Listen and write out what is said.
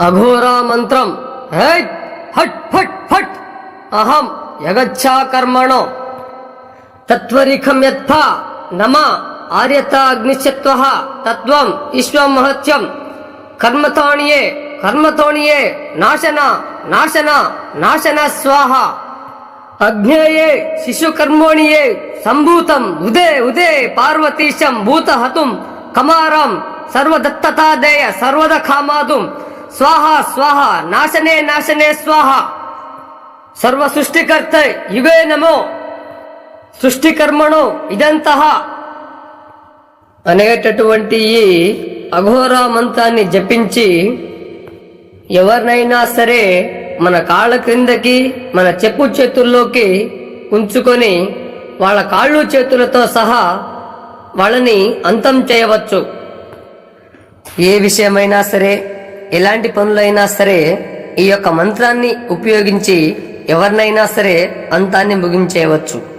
అఘోరా మంత్రం height hot ఫట్ ఫట్ అహం యగచ్చా కర్మణో తత్వరిఖం యత్ఫ నమ ఆర్యత అగ్నిశత్వ తత్వం ఈశ్వం మహత్యం కర్మతోణియే కర్మతోణియే నాశన నాశన నాశన స్వాహ అజ్ఞేయే శిశుకర్మోణియే సంభూతం ఉదే ఉదే పార్వతీశం భూతహతుం కమారం సర్వదత్తతాదేయ సర్వద కామాదుం స్వాహ స్వాహ నాశనే నాశనే స్వాహ. సర్వ సృష్టికర్త యుగే నమో. సృష్టికర్మణు ఇదంతః. అనేటటువంటి ఈ అఘోర మంత్రాన్ని జపించి ఎవరినైనా సరే మన కాళ్ళ క్రిందకి మన చెప్పు చేతుల్లోకి ఉంచుకొని వాళ్ళ కాళ్ళు చేతులతో సహా వాళ్ళని అంతం చేయవచ్చు. ఏ విషయమైనా సరే ఎలాంటి పనులైనా సరే ఈ యొక్క మంత్రాన్ని ఉపయోగించి ఎవరినైనా సరే అంతాన్ని ముగించేయవచ్చు.